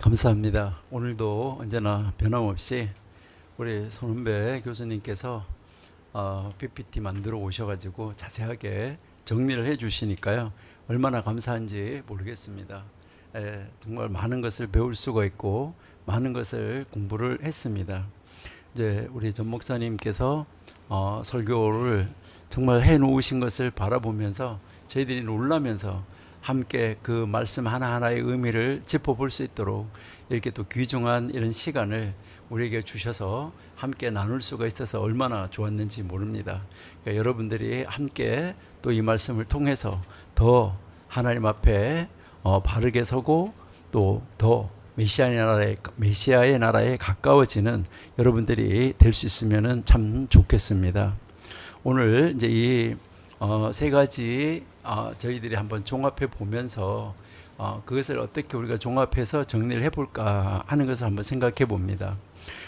감사합니다. 오늘도 언제나 변함없이 우리 손은배 교수님께서 어, PPT 만들어 오셔가지고 자세하게 정리를 해주시니까요 얼마나 감사한지 모르겠습니다. 에, 정말 많은 것을 배울 수가 있고 많은 것을 공부를 했습니다. 이제 우리 전 목사님께서 어, 설교를 정말 해 놓으신 것을 바라보면서 저희들이 놀라면서 함께 그 말씀 하나하나의 의미를 짚어볼 수 있도록 이렇게 또 귀중한 이런 시간을 우리에게 주셔서 함께 나눌 수가 있어서 얼마나 좋았는지 모릅니다. 그러니까 여러분들이 함께 또 이 말씀을 통해서 더 하나님 앞에 어, 바르게 서고 또 더 메시아의 나라에 메시아의 나라에 가까워지는 여러분들이 될 수 있으면은 참 좋겠습니다. 오늘 이제 이 어, 세 가지 어, 저희들이 한번 종합해 보면서 어, 그것을 어떻게 우리가 종합해서 정리를 해볼까 하는 것을 한번 생각해 봅니다.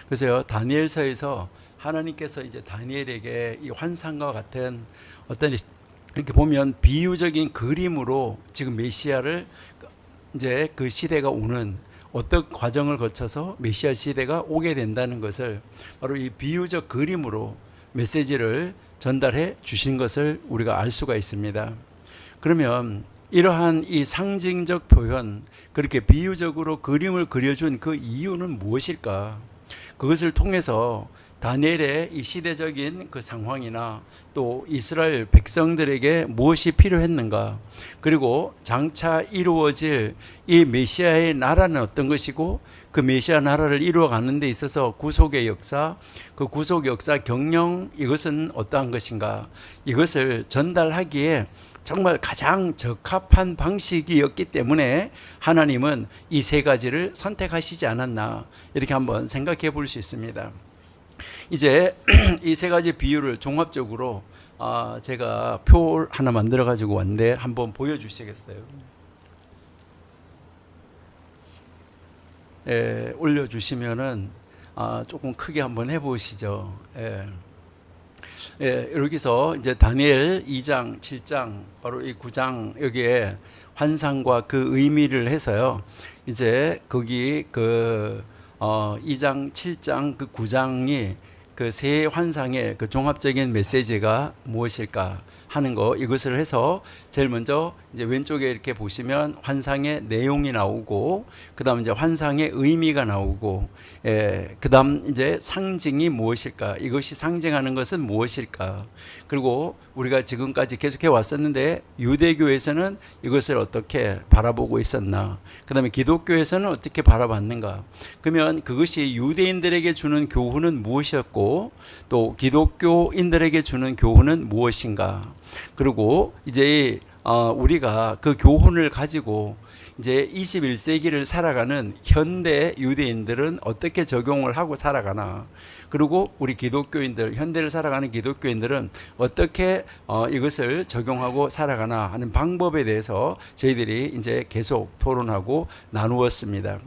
그래서요 다니엘서에서 하나님께서 이제 다니엘에게 이 환상과 같은 어떤 이렇게 보면 비유적인 그림으로 지금 메시아를 이제 그 시대가 오는 어떤 과정을 거쳐서 메시아 시대가 오게 된다는 것을 바로 이 비유적 그림으로 메시지를 전달해 주신 것을 우리가 알 수가 있습니다. 그러면 이러한 이 상징적 표현, 그렇게 비유적으로 그림을 그려준 그 이유는 무엇일까? 그것을 통해서 다니엘의 이 시대적인 그 상황이나 또 이스라엘 백성들에게 무엇이 필요했는가 그리고 장차 이루어질 이 메시아의 나라는 어떤 것이고 그 메시아 나라를 이루어 가는 데 있어서 구속의 역사 그 구속 역사 경영 이것은 어떠한 것인가 이것을 전달하기에 정말 가장 적합한 방식이었기 때문에 하나님은 이 세 가지를 선택하시지 않았나 이렇게 한번 생각해 볼 수 있습니다. 이제 이 세 가지 비유를 종합적으로 아, 제가 표 하나 만들어 가지고 왔는데 한번 보여 주시겠어요? 예, 올려 주시면은 아, 조금 크게 한번 해 보시죠. 예. 예, 여기서 이제 다니엘 2장, 7장, 바로 이 9장 여기에 환상과 그 의미를 해서요. 이제 거기 그 어, 2장, 7장, 그 9장이 그 세 환상의 그 종합적인 메시지가 무엇일까 하는 거 이것을 해서 제일 먼저 이제 왼쪽에 이렇게 보시면 환상의 내용이 나오고 그다음 이제 환상의 의미가 나오고 예, 그다음 이제 상징이 무엇일까? 이것이 상징하는 것은 무엇일까? 그리고 우리가 지금까지 계속해 왔었는데 유대교에서는 이것을 어떻게 바라보고 있었나? 그다음에 기독교에서는 어떻게 바라봤는가? 그러면 그것이 유대인들에게 주는 교훈은 무엇이었고 또 기독교인들에게 주는 교훈은 무엇인가? 그리고 이제 어, 우리가 그 교훈을 가지고 이제 21세기를 살아가는 현대 유대인들은 어떻게 적용을 하고 살아가나 그리고 우리 기독교인들 현대를 살아가는 기독교인들은 어떻게 어, 이것을 적용하고 살아가나 하는 방법에 대해서 저희들이 이제 계속 토론하고 나누었습니다.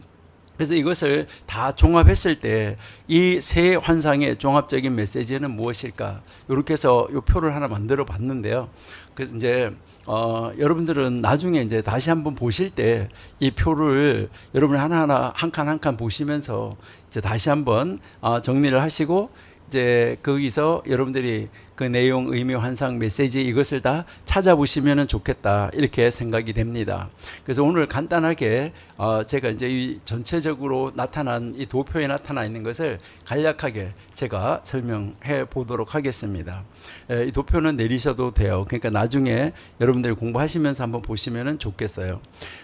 그래서 이것을 다 종합했을 때 이 세 환상의 종합적인 메시지는 무엇일까? 이렇게 해서 이 표를 하나 만들어 봤는데요. 그래서 이제 어, 여러분들은 나중에 이제 다시 한번 보실 때 이 표를 여러분 하나하나 한 칸 한 칸 보시면서 이제 다시 한번 어, 정리를 하시고 이제 거기서 여러분들이 그 내용, 의미, 환상, 메시지 이것을 다 찾아보시면 좋겠다 이렇게 생각이 됩니다. 그래서 오늘 간단하게 어 제가 이제 이 전체적으로 나타난 이 도표에 나타나 있는 것을 간략하게 제가 설명해 보도록 하겠습니다. 에, 이 도표는 내리셔도 돼요. 그러니까 나중에 여러분들이 공부하시면서 한번 보시면 좋겠어요.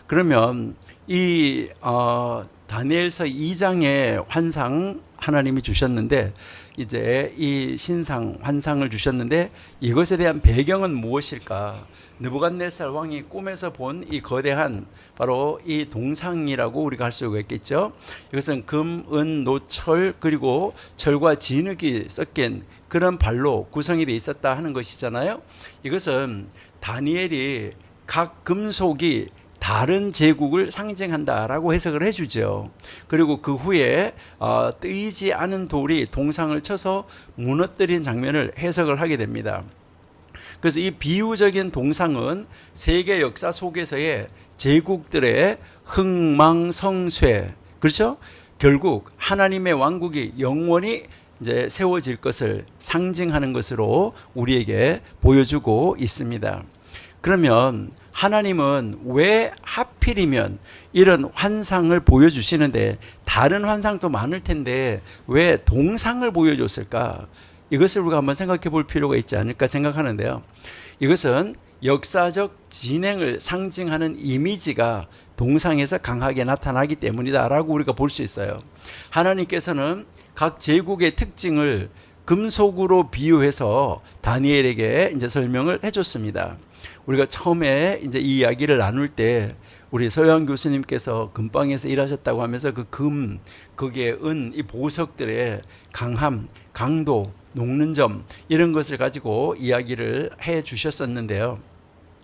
그러면 이 어, 다니엘서 2장의 환상 하나님이 주셨는데 이제 이 신상 환상을 주셨는데 이것에 대한 배경은 무엇일까? 느부갓네살 왕이 꿈에서 본 이 거대한 바로 이 동상이라고 우리가 할 수가 있겠죠. 이것은 금, 은, 노, 철 그리고 철과 진흙이 섞인 그런 발로 구성이 돼 있었다 하는 것이잖아요. 이것은 다니엘이 각 금속이 다른 제국을 상징한다라고 해석을 해주죠. 그리고 그 후에 어, 뜨이지 않은 돌이 동상을 쳐서 무너뜨린 장면을 해석을 하게 됩니다. 그래서 이 비유적인 동상은 세계 역사 속에서의 제국들의 흥망성쇠 그렇죠? 결국 하나님의 왕국이 영원히 이제 세워질 것을 상징하는 것으로 우리에게 보여주고 있습니다. 그러면 하나님은 왜 하필이면 이런 환상을 보여주시는데 다른 환상도 많을 텐데 왜 동상을 보여줬을까? 이것을 우리가 한번 생각해 볼 필요가 있지 않을까 생각하는데요. 이것은 역사적 진행을 상징하는 이미지가 동상에서 강하게 나타나기 때문이다라고 우리가 볼 수 있어요. 하나님께서는 각 제국의 특징을 금속으로 비유해서 다니엘에게 이제 설명을 해줬습니다. 우리가 처음에 이제 이 이야기를 나눌 때 우리 서영 교수님께서 금방에서 일하셨다고 하면서 그 금, 거기에 은, 이 보석들의 강함, 강도, 녹는 점 이런 것을 가지고 이야기를 해 주셨었는데요.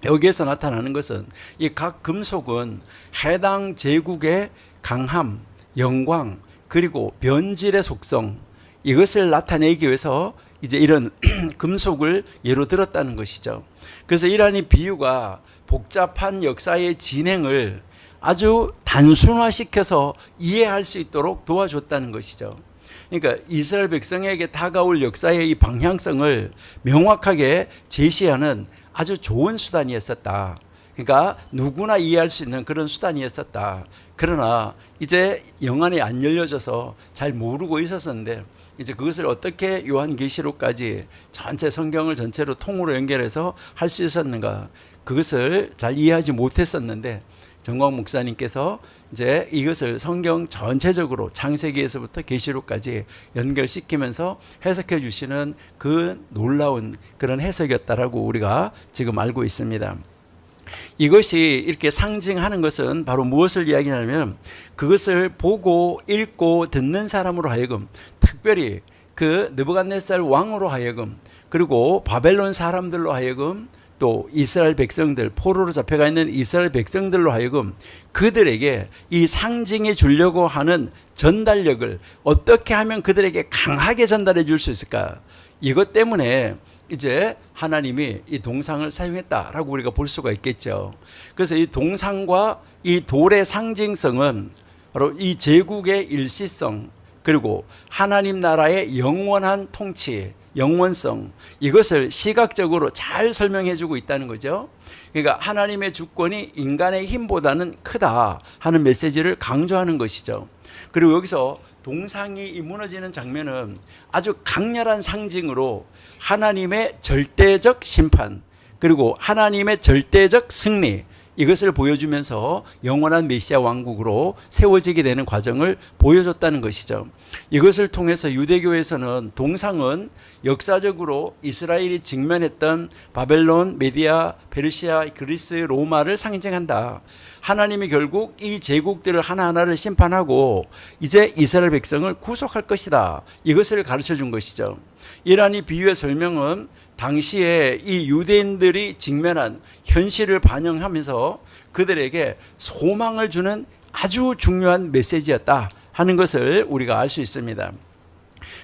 여기에서 나타나는 것은 이 각 금속은 해당 제국의 강함, 영광, 그리고 변질의 속성 이것을 나타내기 위해서 이제 이런 금속을 예로 들었다는 것이죠. 그래서 이러한 이 비유가 복잡한 역사의 진행을 아주 단순화시켜서 이해할 수 있도록 도와줬다는 것이죠. 그러니까 이스라엘 백성에게 다가올 역사의 이 방향성을 명확하게 제시하는 아주 좋은 수단이었었다. 그러니까 누구나 이해할 수 있는 그런 수단이었었다. 그러나 이제 영안이 안 열려져서 잘 모르고 있었었는데 이제 그것을 어떻게 요한계시록까지 전체 성경을 전체로 통으로 연결해서 할 수 있었는가 그것을 잘 이해하지 못했었는데 정광 목사님께서 이제 이것을 성경 전체적으로 창세기에서부터 계시록까지 연결시키면서 해석해 주시는 그 놀라운 그런 해석이었다라고 우리가 지금 알고 있습니다. 이것이 이렇게 상징하는 것은 바로 무엇을 이야기하냐면 그것을 보고 읽고 듣는 사람으로 하여금 특별히 그 느부갓네살 왕으로 하여금 그리고 바벨론 사람들로 하여금 또 이스라엘 백성들 포로로 잡혀가 있는 이스라엘 백성들로 하여금 그들에게 이 상징해 주려고 하는 전달력을 어떻게 하면 그들에게 강하게 전달해 줄 수 있을까? 이것 때문에 이제 하나님이 이 동상을 사용했다라고 우리가 볼 수가 있겠죠. 그래서 이 동상과 이 돌의 상징성은 바로 이 제국의 일시성 그리고 하나님 나라의 영원한 통치, 영원성 이것을 시각적으로 잘 설명해 주고 있다는 거죠. 그러니까 하나님의 주권이 인간의 힘보다는 크다 하는 메시지를 강조하는 것이죠. 그리고 여기서 동상이 이 무너지는 장면은 아주 강렬한 상징으로 하나님의 절대적 심판 그리고 하나님의 절대적 승리 이것을 보여주면서 영원한 메시아 왕국으로 세워지게 되는 과정을 보여줬다는 것이죠. 이것을 통해서 유대교에서는 동상은 역사적으로 이스라엘이 직면했던 바벨론, 메디아, 페르시아, 그리스, 로마를 상징한다. 하나님이 결국 이 제국들을 하나하나를 심판하고 이제 이스라엘 백성을 구속할 것이다. 이것을 가르쳐 준 것이죠. 이러한 이 비유의 설명은 당시에 이 유대인들이 직면한 현실을 반영하면서 그들에게 소망을 주는 아주 중요한 메시지였다 하는 것을 우리가 알 수 있습니다.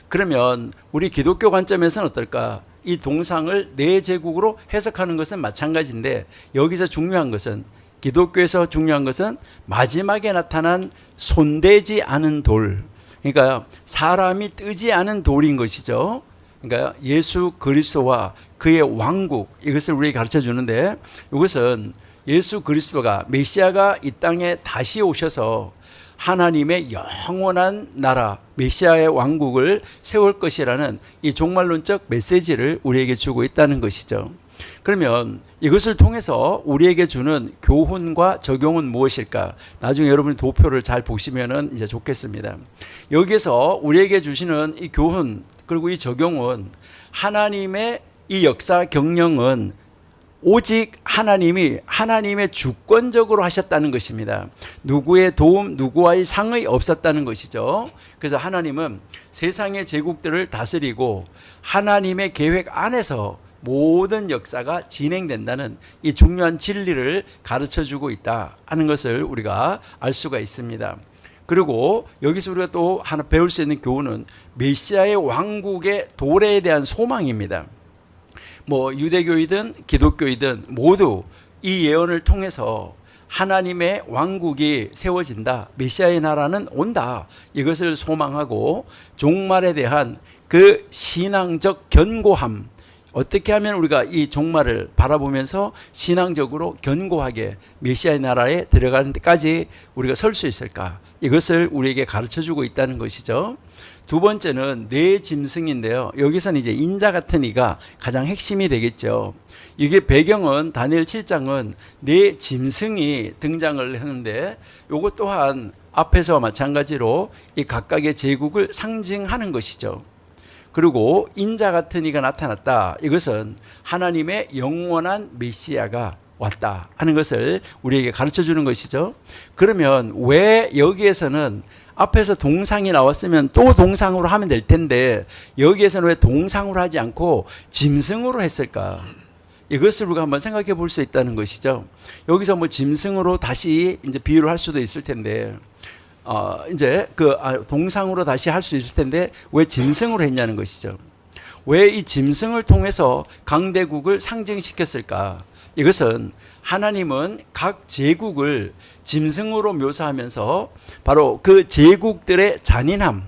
그러면 우리 기독교 관점에서는 어떨까? 이 동상을 내 제국으로 해석하는 것은 마찬가지인데 여기서 중요한 것은 기독교에서 중요한 것은 마지막에 나타난 손대지 않은 돌. 그러니까 사람이 뜨지 않은 돌인 것이죠. 그러니까 예수 그리스도와 그의 왕국 이것을 우리에게 가르쳐 주는데 이것은 예수 그리스도가 메시아가 이 땅에 다시 오셔서 하나님의 영원한 나라 메시아의 왕국을 세울 것이라는 이 종말론적 메시지를 우리에게 주고 있다는 것이죠. 그러면 이것을 통해서 우리에게 주는 교훈과 적용은 무엇일까? 나중에 여러분이 도표를 잘 보시면은 이제 좋겠습니다. 여기에서 우리에게 주시는 이 교훈 그리고 이 적용은 하나님의 이 역사 경영은 오직 하나님이 하나님의 주권적으로 하셨다는 것입니다. 누구의 도움, 누구와의 상의 없었다는 것이죠. 그래서 하나님은 세상의 제국들을 다스리고 하나님의 계획 안에서 모든 역사가 진행된다는 이 중요한 진리를 가르쳐 주고 있다 하는 것을 우리가 알 수가 있습니다. 그리고 여기서 우리가 또 하나 배울 수 있는 교훈은 메시아의 왕국의 도래에 대한 소망입니다. 뭐 유대교이든 기독교이든 모두 이 예언을 통해서 하나님의 왕국이 세워진다. 메시아의 나라는 온다. 이것을 소망하고 종말에 대한 그 신앙적 견고함 어떻게 하면 우리가 이 종말을 바라보면서 신앙적으로 견고하게 메시아의 나라에 들어가는 데까지 우리가 설 수 있을까? 이것을 우리에게 가르쳐 주고 있다는 것이죠. 두 번째는 내 짐승인데요. 여기서는 이제 인자 같은 이가 가장 핵심이 되겠죠. 이게 배경은 다니엘 7장은 내 짐승이 등장을 했는데 요것 또한 앞에서와 마찬가지로 이 각각의 제국을 상징하는 것이죠. 그리고 인자 같은 이가 나타났다. 이것은 하나님의 영원한 메시아가 왔다 하는 것을 우리에게 가르쳐 주는 것이죠. 그러면 왜 여기에서는 앞에서 동상이 나왔으면 또 동상으로 하면 될 텐데 여기에서는 왜 동상으로 하지 않고 짐승으로 했을까? 이것을 우리가 한번 생각해 볼 수 있다는 것이죠. 여기서 뭐 짐승으로 다시 이제 비유를 할 수도 있을 텐데 어, 이제 그 아, 동상으로 다시 할 수 있을 텐데 왜 짐승으로 했냐는 것이죠. 왜 이 짐승을 통해서 강대국을 상징시켰을까? 이것은 하나님은 각 제국을 짐승으로 묘사하면서 바로 그 제국들의 잔인함,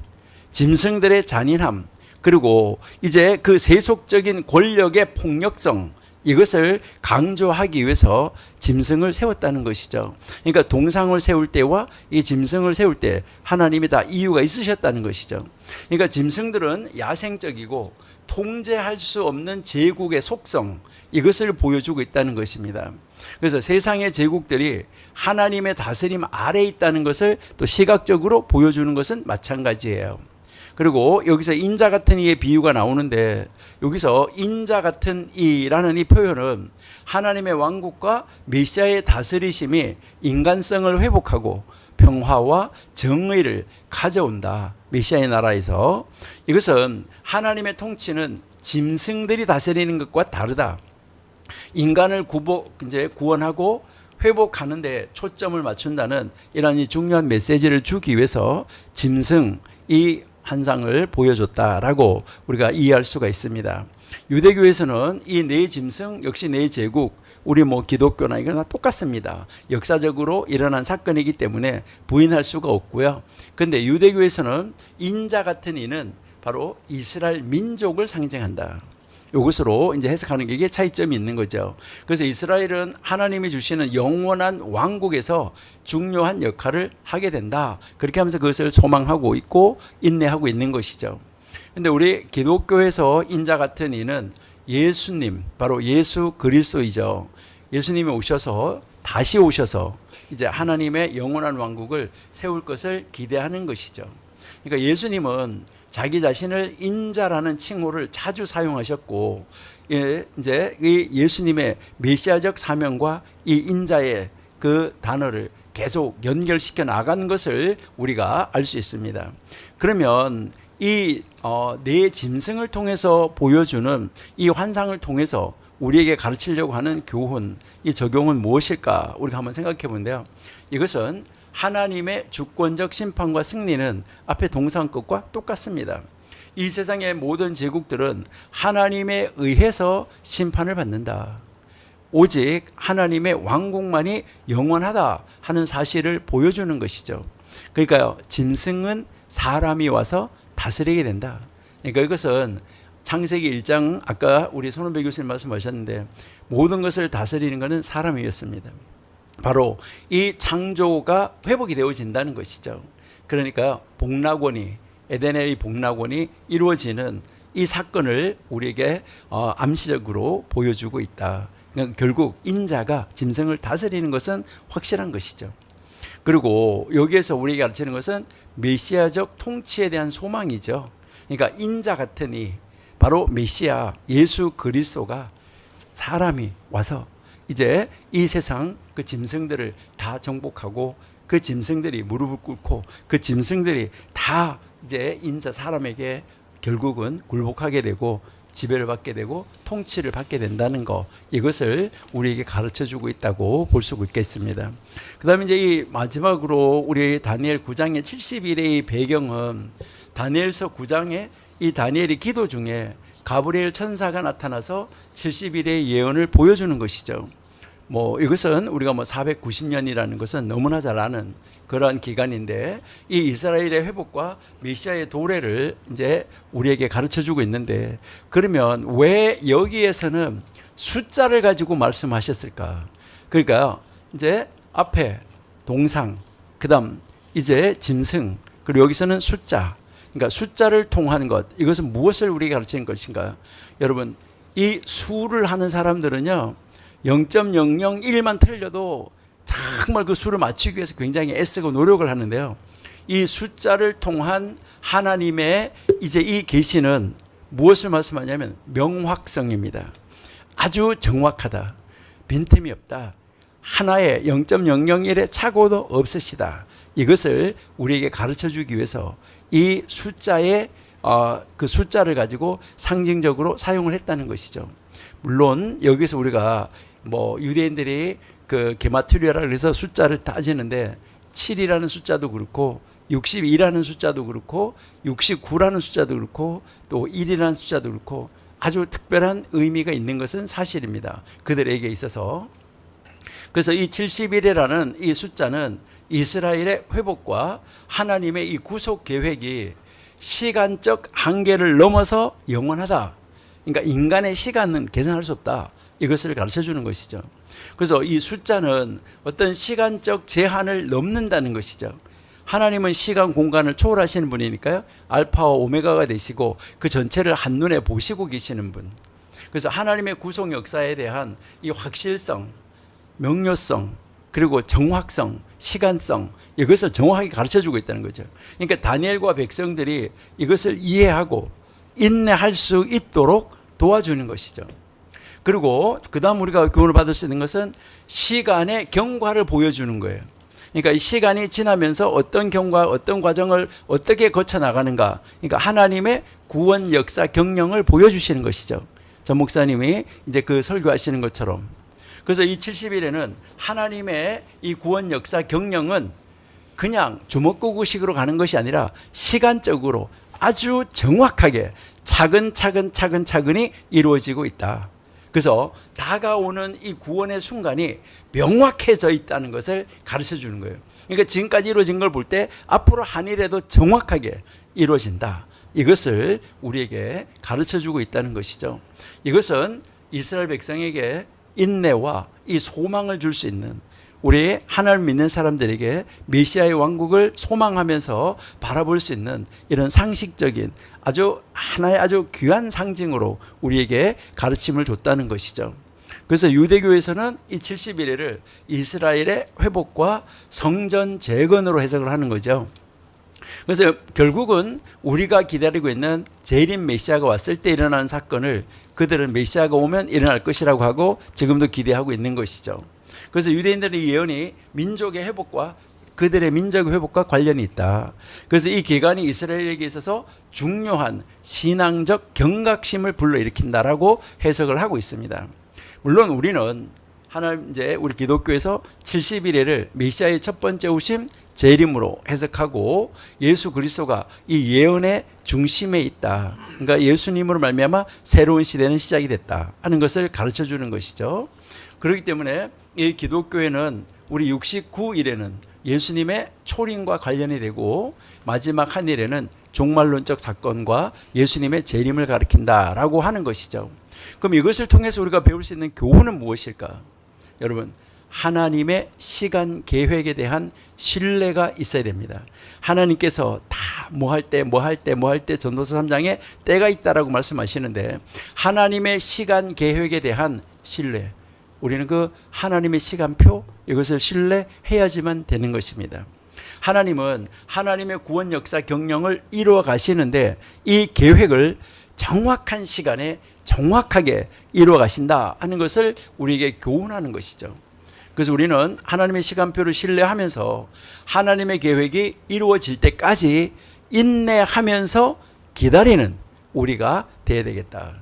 짐승들의 잔인함, 그리고 이제 그 세속적인 권력의 폭력성, 이것을 강조하기 위해서 짐승을 세웠다는 것이죠. 그러니까 동상을 세울 때와 이 짐승을 세울 때 하나님이 다 이유가 있으셨다는 것이죠. 그러니까 짐승들은 야생적이고 통제할 수 없는 제국의 속성 이것을 보여주고 있다는 것입니다. 그래서 세상의 제국들이 하나님의 다스림 아래 있다는 것을 또 시각적으로 보여주는 것은 마찬가지예요. 그리고 여기서 인자 같은 이의 비유가 나오는데 여기서 인자 같은 이라는 이 표현은 하나님의 왕국과 메시아의 다스리심이 인간성을 회복하고 평화와 정의를 가져온다. 메시아의 나라에서 이것은 하나님의 통치는 짐승들이 다스리는 것과 다르다. 인간을 구복 이제 구원하고 회복하는데 초점을 맞춘다는 이러한 이 중요한 메시지를 주기 위해서 짐승 이 한상을 보여줬다라고 우리가 이해할 수가 있습니다. 유대교에서는 이 네 짐승 역시 네 제국 우리 뭐 기독교나 이거나 똑같습니다. 역사적으로 일어난 사건이기 때문에 부인할 수가 없고요. 근데 유대교에서는 인자 같은 이는 바로 이스라엘 민족을 상징한다. 이것으로 이제 해석하는 게 이게 차이점이 있는 거죠. 그래서 이스라엘은 하나님이 주시는 영원한 왕국에서 중요한 역할을 하게 된다. 그렇게 하면서 그것을 소망하고 있고 인내하고 있는 것이죠. 근데 우리 기독교에서 인자 같은 이는 예수님, 바로 예수 그리스도이죠. 예수님이 오셔서 다시 오셔서 이제 하나님의 영원한 왕국을 세울 것을 기대하는 것이죠. 그러니까 예수님은 자기 자신을 인자라는 칭호를 자주 사용하셨고 예, 이제 이 예수님의 메시아적 사명과 이 인자의 그 단어를 계속 연결시켜 나간 것을 우리가 알 수 있습니다. 그러면 이 어, 네 짐승을 통해서 보여주는 이 환상을 통해서 우리에게 가르치려고 하는 교훈, 이 적용은 무엇일까? 우리가 한번 생각해 본데요. 이것은 하나님의 주권적 심판과 승리는 앞에 동상 것과 똑같습니다. 이 세상의 모든 제국들은 하나님에 의해서 심판을 받는다. 오직 하나님의 왕국만이 영원하다 하는 사실을 보여주는 것이죠. 그러니까요, 짐승은 사람이 와서 다스리게 된다. 그러니까 이것은 창세기 1장 아까 우리 손원배 교수님 말씀하셨는데 모든 것을 다스리는 것은 사람이었습니다. 바로 이 창조가 회복이 되어진다는 것이죠. 그러니까 복락원이 에덴의 복락원이 이루어지는 이 사건을 우리에게 어, 암시적으로 보여주고 있다. 그러니까 결국 인자가 짐승을 다스리는 것은 확실한 것이죠. 그리고 여기에서 우리에게 가르치는 것은 메시아적 통치에 대한 소망이죠. 그러니까 인자 같으니 바로 메시아 예수 그리스도가 사람이 와서 이제 이 세상 그 짐승들을 다 정복하고 그 짐승들이 무릎을 꿇고 그 짐승들이 다 이제 인자 사람에게 결국은 굴복하게 되고 지배를 받게 되고 통치를 받게 된다는 거 이것을 우리에게 가르쳐 주고 있다고 볼 수 있겠습니다. 그다음에 이제 이 마지막으로 우리 다니엘 9장의 70일의 배경은 다니엘서 9장에 이 다니엘이 기도 중에 가브리엘 천사가 나타나서 70일의 예언을 보여주는 것이죠. 뭐 이것은 우리가 뭐 490년이라는 것은 너무나 잘 아는 그러한 기간인데 이 이스라엘의 회복과 메시아의 도래를 이제 우리에게 가르쳐 주고 있는데 그러면 왜 여기에서는 숫자를 가지고 말씀하셨을까? 그러니까 이제 앞에 동상, 그다음 이제 짐승, 그리고 여기서는 숫자. 그러니까 숫자를 통한 것. 이것은 무엇을 우리에게 가르치는 것인가? 여러분, 이 수를 하는 사람들은요. 0.001만 틀려도 정말 그 수를 맞추기 위해서 굉장히 애쓰고 노력을 하는데요. 이 숫자를 통한 하나님의 이제 이 계시는 무엇을 말씀하냐면 명확성입니다. 아주 정확하다. 빈틈이 없다. 하나의 0.001의 착오도 없으시다. 이것을 우리에게 가르쳐 주기 위해서 이 숫자의 어, 그 숫자를 가지고 상징적으로 사용을 했다는 것이죠. 물론 여기서 우리가 뭐 유대인들이 그 게마트리아라 그래서 숫자를 따지는데 7이라는 숫자도 그렇고 62라는 숫자도 그렇고 69라는 숫자도 그렇고 또 1이라는 숫자도 그렇고 아주 특별한 의미가 있는 것은 사실입니다. 그들에게 있어서 그래서 이 70일이라는 이 숫자는 이스라엘의 회복과 하나님의 이 구속 계획이 시간적 한계를 넘어서 영원하다. 그러니까 인간의 시간은 계산할 수 없다. 이것을 가르쳐 주는 것이죠. 그래서 이 숫자는 어떤 시간적 제한을 넘는다는 것이죠. 하나님은 시간 공간을 초월하시는 분이니까요. 알파와 오메가가 되시고 그 전체를 한눈에 보시고 계시는 분. 그래서 하나님의 구속 역사에 대한 이 확실성, 명료성, 그리고 정확성, 시간성 이것을 정확하게 가르쳐 주고 있다는 거죠. 그러니까 다니엘과 백성들이 이것을 이해하고 인내할 수 있도록 도와주는 것이죠. 그리고 그다음 우리가 교훈을 받을 수 있는 것은 시간의 경과를 보여주는 거예요. 그러니까 이 시간이 지나면서 어떤 경과, 어떤 과정을 어떻게 거쳐 나가는가. 그러니까 하나님의 구원 역사 경영을 보여주시는 것이죠. 전 목사님이 이제 그 설교하시는 것처럼. 그래서 이 70일에는 하나님의 이 구원 역사 경영은 그냥 주먹구구식으로 가는 것이 아니라 시간적으로 아주 정확하게 차근차근 차근차근히 이루어지고 있다. 그래서 다가오는 이 구원의 순간이 명확해져 있다는 것을 가르쳐 주는 거예요. 그러니까 지금까지 이루어진 걸 볼 때 앞으로 한일에도 정확하게 이루어진다. 이것을 우리에게 가르쳐 주고 있다는 것이죠. 이것은 이스라엘 백성에게 인내와 이 소망을 줄 수 있는 우리 하나님 믿는 사람들에게 메시아의 왕국을 소망하면서 바라볼 수 있는 이런 상식적인 아주 하나의 아주 귀한 상징으로 우리에게 가르침을 줬다는 것이죠. 그래서 유대교에서는 이 70일을 이스라엘의 회복과 성전 재건으로 해석을 하는 거죠. 그래서 결국은 우리가 기다리고 있는 재림 메시아가 왔을 때 일어나는 사건을 그들은 메시아가 오면 일어날 것이라고 하고 지금도 기대하고 있는 것이죠. 그래서 유대인들의 예언이 민족의 회복과 그들의 민족 회복과 관련이 있다. 그래서 이 기간이 이스라엘에게 있어서 중요한 신앙적 경각심을 불러일으킨다라고 해석을 하고 있습니다. 물론 우리는 하나님 이제 우리 기독교에서 70일에를 메시아의 첫 번째 오심 재림으로 해석하고 예수 그리스도가 이 예언의 중심에 있다. 그러니까 예수님으로 말미암아 새로운 시대는 시작이 됐다 하는 것을 가르쳐 주는 것이죠. 그렇기 때문에 이 기독교에는 우리 69일에는 예수님의 초림과 관련이 되고 마지막 한 일에는 종말론적 사건과 예수님의 재림을 가리킨다라고 하는 것이죠. 그럼 이것을 통해서 우리가 배울 수 있는 교훈은 무엇일까? 여러분, 하나님의 시간 계획에 대한 신뢰가 있어야 됩니다. 하나님께서 다 뭐 할 때, 뭐 할 때, 뭐 할 때 전도서 3장에 때가 있다라고 말씀하시는데 하나님의 시간 계획에 대한 신뢰. 우리는 그 하나님의 시간표 이것을 신뢰해야지만 되는 것입니다. 하나님은 하나님의 구원 역사 경영을 이루어 가시는데 이 계획을 정확한 시간에 정확하게 이루어 가신다 하는 것을 우리에게 교훈하는 것이죠. 그래서 우리는 하나님의 시간표를 신뢰하면서 하나님의 계획이 이루어질 때까지 인내하면서 기다리는 우리가 되어야 되겠다.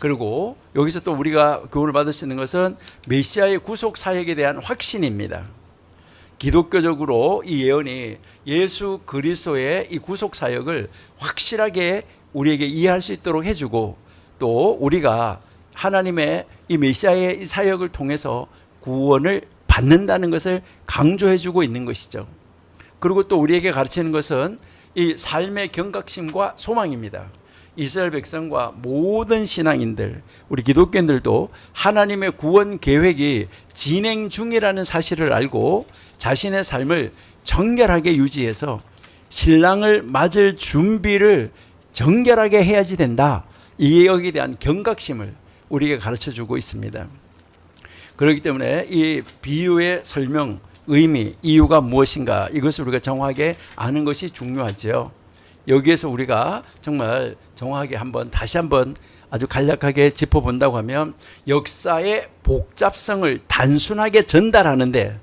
그리고 여기서 또 우리가 교훈을 받을 수 있는 것은 메시아의 구속 사역에 대한 확신입니다. 기독교적으로 이 예언이 예수 그리스도의 이 구속 사역을 확실하게 우리에게 이해할 수 있도록 해주고 또 우리가 하나님의 이 메시아의 이 사역을 통해서 구원을 받는다는 것을 강조해 주고 있는 것이죠. 그리고 또 우리에게 가르치는 것은 이 삶의 경각심과 소망입니다. 이스라엘 백성과 모든 신앙인들, 우리 기독교인들도 하나님의 구원 계획이 진행 중이라는 사실을 알고 자신의 삶을 정결하게 유지해서 신랑을 맞을 준비를 정결하게 해야지 된다. 이 여기에 대한 경각심을 우리에게 가르쳐 주고 있습니다. 그렇기 때문에 이 비유의 설명, 의미, 이유가 무엇인가 이것을 우리가 정확하게 아는 것이 중요하죠. 여기에서 우리가 정말 정확하게 한번 다시 한번 아주 간략하게 짚어본다고 하면 역사의 복잡성을 단순하게 전달하는데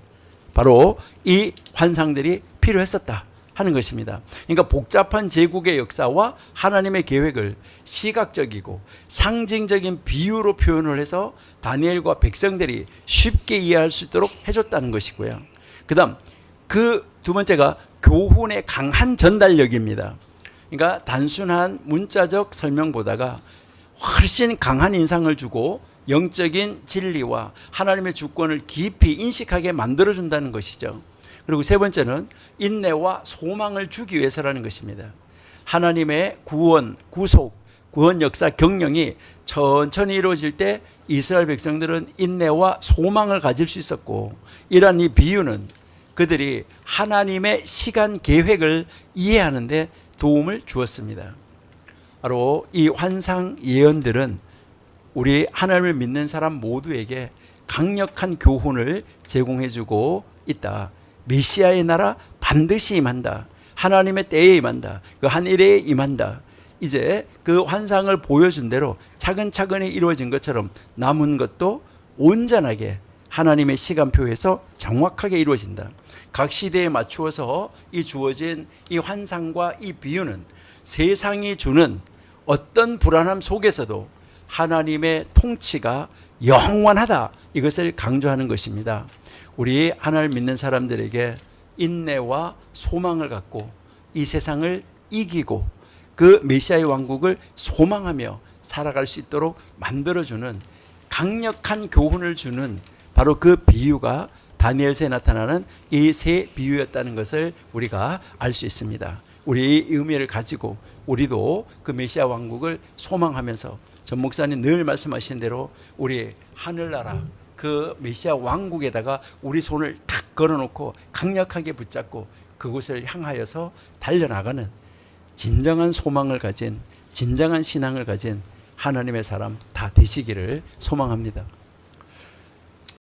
바로 이 환상들이 필요했었다 하는 것입니다. 그러니까 복잡한 제국의 역사와 하나님의 계획을 시각적이고 상징적인 비유로 표현을 해서 다니엘과 백성들이 쉽게 이해할 수 있도록 해줬다는 것이고요. 그다음 그 두 번째가 교훈의 강한 전달력입니다. 그러니까 단순한 문자적 설명보다가 훨씬 강한 인상을 주고 영적인 진리와 하나님의 주권을 깊이 인식하게 만들어준다는 것이죠. 그리고 세 번째는 인내와 소망을 주기 위해서라는 것입니다. 하나님의 구원, 구속, 구원 역사 경영이 천천히 이루어질 때 이스라엘 백성들은 인내와 소망을 가질 수 있었고 이러한 이 비유는 그들이 하나님의 시간 계획을 이해하는데 도움을 주었습니다. 바로 이 환상 예언들은 우리 하나님을 믿는 사람 모두에게 강력한 교훈을 제공해주고 있다. 메시아의 나라 반드시 임한다. 하나님의 때에 임한다. 그 한 일에 임한다. 이제 그 환상을 보여준 대로 차근차근히 이루어진 것처럼 남은 것도 온전하게 하나님의 시간표에서 정확하게 이루어진다. 각 시대에 맞추어서 이 주어진 이 환상과 이 비유는 세상이 주는 어떤 불안함 속에서도 하나님의 통치가 영원하다. 이것을 강조하는 것입니다. 우리 하나님을 믿는 사람들에게 인내와 소망을 갖고 이 세상을 이기고 그 메시아의 왕국을 소망하며 살아갈 수 있도록 만들어주는 강력한 교훈을 주는 바로 그 비유가 다니엘서에 나타나는 이 세 비유였다는 것을 우리가 알 수 있습니다. 우리 의미를 가지고 우리도 그 메시아 왕국을 소망하면서 전 목사님 늘 말씀하신 대로 우리 하늘나라 그 메시아 왕국에다가 우리 손을 탁 걸어놓고 강력하게 붙잡고 그곳을 향하여서 달려나가는 진정한 소망을 가진 진정한 신앙을 가진 하나님의 사람 다 되시기를 소망합니다.